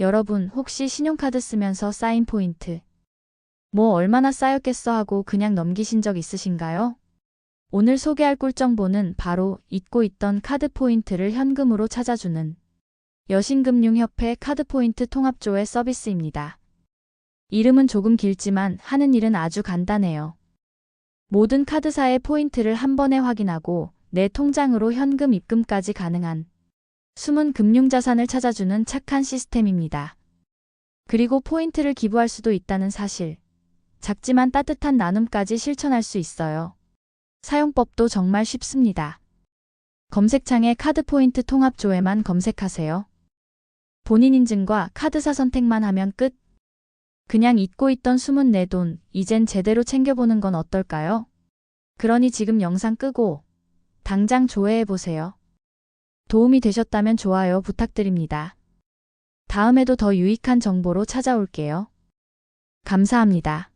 여러분 혹시 신용카드 쓰면서 쌓인 포인트 뭐 얼마나 쌓였겠어 하고 그냥 넘기신 적 있으신가요? 오늘 소개할 꿀정보는 바로 잊고 있던 카드 포인트를 현금으로 찾아주는 여신금융협회 카드 포인트 통합조의 서비스입니다. 이름은 조금 길지만 하는 일은 아주 간단해요. 모든 카드사의 포인트를 한 번에 확인하고 내 통장으로 현금 입금까지 가능한 숨은 금융자산을 찾아주는 착한 시스템입니다. 그리고 포인트를 기부할 수도 있다는 사실. 작지만 따뜻한 나눔까지 실천할 수 있어요. 사용법도 정말 쉽습니다. 검색창에 카드 포인트 통합 조회만 검색하세요. 본인 인증과 카드사 선택만 하면 끝. 그냥 잊고 있던 숨은 내 돈, 이젠 제대로 챙겨보는 건 어떨까요? 그러니 지금 영상 끄고 당장 조회해보세요. 도움이 되셨다면 좋아요 부탁드립니다. 다음에도 더 유익한 정보로 찾아올게요. 감사합니다.